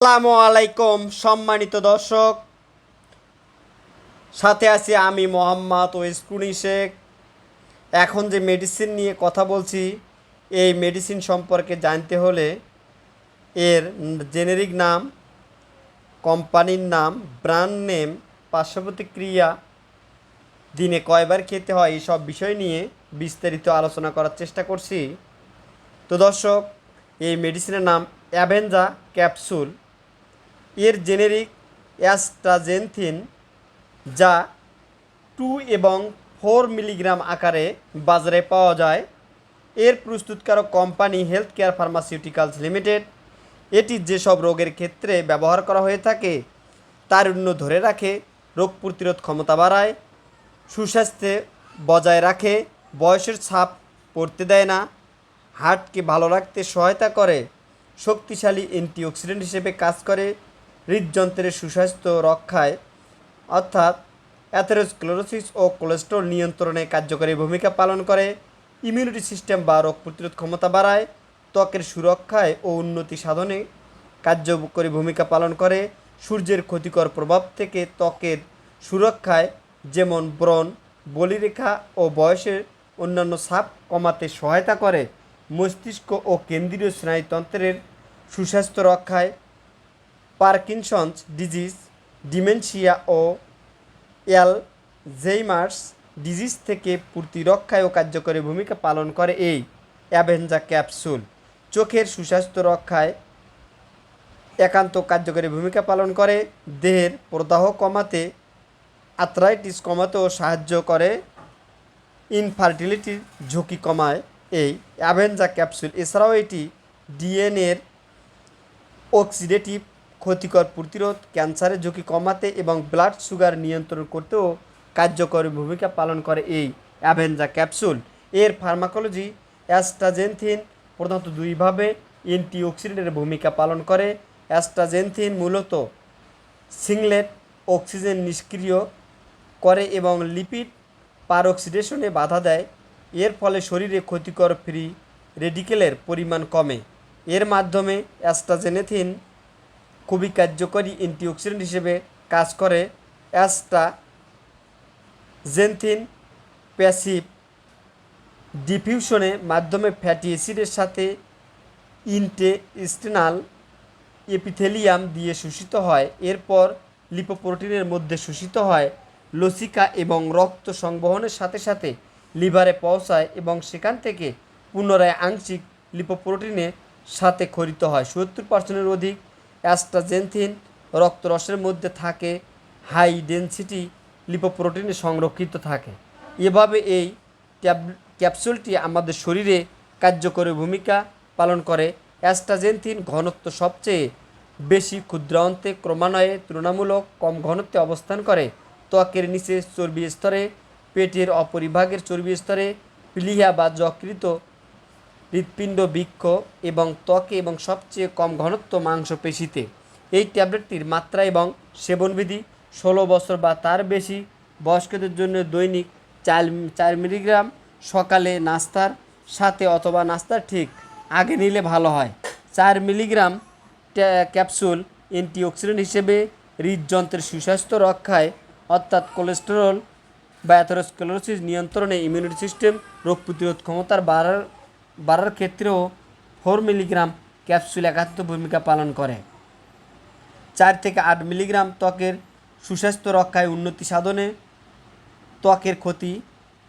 আসসালামু আলাইকুম, সম্মানিত দর্শক। সাথে আছি আমি মোহাম্মদ ওয়েসকুনি শেখ। এখন যে মেডিসিন নিয়ে কথা বলছি, এই মেডিসিন সম্পর্কে জানতে হলে এর জেনেরিক নাম কোম্পানির নাম ব্র্যান্ড নেম পার্শ্ব প্রতিক্রিয়া দিনে কয়বার খেতে হয়, এইসব বিষয় নিয়ে বিস্তারিত আলোচনা করার চেষ্টা করছি। তো দর্শক, এই মেডিসিনের নাম অ্যাভেঞ্জা ক্যাপসুল এর জেনেরিক অ্যাস্ট্রাজেনথিন, যা টু এবং ফোর মিলিগ্রাম আকারে বাজারে পাওয়া যায়, এর প্রস্তুতকারক company health care pharmaceuticals limited. এটি যেসব রোগের ক্ষেত্রে ব্যবহার করা হয়ে থাকে তার তারুণ্য ধরে রাখে, রোগ প্রতিরোধ ক্ষমতা বাড়ায়, সুস্বাস্থ্যে বজায় রাখে, বয়সের ছাপ পড়তে দেয় না, হার্টকে ভালো রাখতে সহায়তা করে, শক্তিশালী অ্যান্টিঅক্সিডেন্ট হিসেবে কাজ করে হৃদযন্ত্রের সুস্বাস্থ্য রক্ষায়, অর্থাৎ অ্যাথেরোস্ক্লোরোসিস ও কোলেস্ট্রল নিয়ন্ত্রণে কার্যকরী ভূমিকা পালন করে, ইমিউনিটি সিস্টেম বা রোগ প্রতিরোধ ক্ষমতা বাড়ায়, ত্বকের সুরক্ষায় ও উন্নতি সাধনে কার্যকরী ভূমিকা পালন করে, সূর্যের ক্ষতিকর প্রভাব থেকে ত্বকের সুরক্ষায় যেমন ব্রণ, বলিরেখা ও বয়সের অন্যান্য ছাপ কমাতে সহায়তা করে, মস্তিষ্ক ও কেন্দ্রীয় স্নায়ুতন্ত্রের সুস্বাস্থ্য রক্ষায় পার্কিনসন্স ডিজিজ, ডিমেনশিয়া ও অ্যালঝেইমার্স ডিজিজ থেকে প্রতিরক্ষায় ও কার্যকরী ভূমিকা পালন করে এই অ্যাভেঞ্জা ক্যাপসুল। চোখের সুস্বাস্থ্য রক্ষায় একান্ত কার্যকরী ভূমিকা পালন করে। দেহের প্রদাহ কমাতে, আর্থ্রাইটিস কমাতেও সাহায্য করে। ইনফার্টিলিটির ঝুঁকি কমায় এই অ্যাভেঞ্জা ক্যাপসুল। এছাড়াও এটি ডিএনএর অক্সিডেটিভ ক্ষতিকর প্রতিরোধ, ক্যান্সারের ঝুঁকি কমাতে এবং ব্লাড সুগার নিয়ন্ত্রণ করতেও কার্যকরী ভূমিকা পালন করে এই অ্যাভেঞ্জা ক্যাপসুল এর ফার্মাকোলজি অ্যাস্ট্রাজেনথিন প্রধানত দুইভাবে অ্যান্টিঅক্সিডেন্টের ভূমিকা পালন করে। অ্যাস্ট্রাজেনথিন মূলত সিংলেট অক্সিজেন নিষ্ক্রিয় করে এবং লিপিড পারঅক্সিডেশনে বাধা দেয়। এর ফলে শরীরে ক্ষতিকর ফ্রি রেডিকেলের পরিমাণ কমে। এর মাধ্যমে অ্যাস্ট্রাজেনেথিন খুবই কার্যকরী অ্যান্টিঅক্সিডেন্ট হিসেবে কাজ করে অ্যাস্ট্রা জেনথিন, প্যাসিভ ডিফিউশনের মাধ্যমে ফ্যাটি অ্যাসিডের সাথে ইন্টেস্টিনাল এপিথেলিয়াম দিয়ে শোষিত হয়। এরপর লিপোপ্রোটিনের মধ্যে শোষিত হয় লসিকা এবং রক্ত সংবহনের সাথে সাথে লিভারে পৌঁছায় এবং সেখান থেকে পুনরায় আংশিক লিপোপ্রোটিনের সাথে খরিত হয়। সত্তর পার্সেন্টের অধিক অ্যাস্ট্রাজেনথিন রক্তরসের মধ্যে থাকে হাই ডেনসিটি লিপোপ্রোটিনে সংরক্ষিত থাকে। এভাবে এই ক্যাপসুলটি আমাদের শরীরে কার্যকরী ভূমিকা পালন করে। অ্যাস্ট্রাজেন্থিন ঘনত্ব সবচেয়ে বেশি ক্ষুদ্রান্তে ক্রমান্বয়ে তুলনামূলক কম ঘনত্বে অবস্থান করে। ত্বকের নিচে চর্বি স্তরে, পেটের অপরিভাগের চর্বি স্তরে, প্লিহা বা যকৃত হৃৎপিণ্ড বৃক্ষ এবং ত্বকে এবং সবচেয়ে কম ঘনত্ব মাংসপেশিতে। এই ট্যাবলেটটির মাত্রা এবং সেবনবিধি ষোলো বছর বা তার বেশি, বয়স্কদের জন্য দৈনিক চার চার মিলিগ্রাম, সকালে নাস্তার সাথে অথবা নাস্তার ঠিক, আগে নিলে ভালো হয়। চার মিলিগ্রাম ক্যাপসুল অ্যান্টিঅক্সিডেন্ট হিসেবে হৃদযন্ত্রের সুস্বাস্থ্য রক্ষায়, অর্থাৎ কোলেস্টেরল বা নিয়ন্ত্রণে ইমিউনিটি সিস্টেম রোগ প্রতিরোধ ক্ষমতার বাড়ার বাড়ার ক্ষেত্রেও ফোর মিলিগ্রাম ক্যাপসুল একাত্ম ভূমিকা পালন করে। চার থেকে আট মিলিগ্রাম ত্বকের সুস্বাস্থ্য রক্ষায় উন্নতি সাধনে ত্বকের ক্ষতি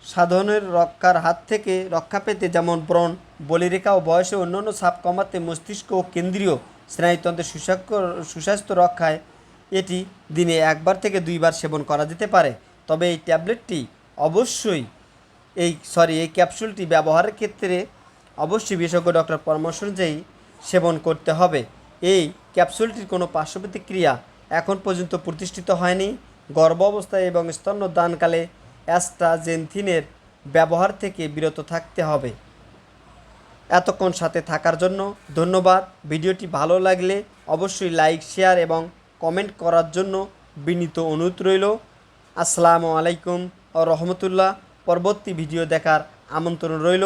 সাধনের রক্ষার হাত থেকে রক্ষা পেতে যেমন ব্রণ, বলিরেখা ও বয়সে অন্যান্য চাপ কমাতে মস্তিষ্ক ও কেন্দ্রীয় স্নায়ুতন্ত্রের সুস্বাস্থ্য সুস্বাস্থ্য রক্ষায় এটি দিনে একবার থেকে দুইবার সেবন করা যেতে পারে। তবে এই ট্যাবলেটটি অবশ্যই এই সরি এই ক্যাপসুলটি ব্যবহারের ক্ষেত্রে অবশ্যই বিশেষজ্ঞ ডক্টর পরামর্শ অনুযায়ী সেবন করতে হবে। এই ক্যাপসুলটির কোনো পার্শ্ব প্রতিক্রিয়া এখন পর্যন্ত প্রতিষ্ঠিত হয়নি। গর্ভ অবস্থায় এবং স্তন্যদানকালে অ্যাস্ট্রাজেনথিনের ব্যবহার থেকে বিরত থাকতে হবে। এতক্ষণ সাথে থাকার জন্য ধন্যবাদ। ভিডিওটি ভালো লাগলে অবশ্যই লাইক, শেয়ার এবং কমেন্ট করার জন্য বিনীত অনুরোধ রইল। আসসালামু আলাইকুম ও রহমতুল্লাহ। পরবর্তী ভিডিও দেখার আমন্ত্রণ রইল।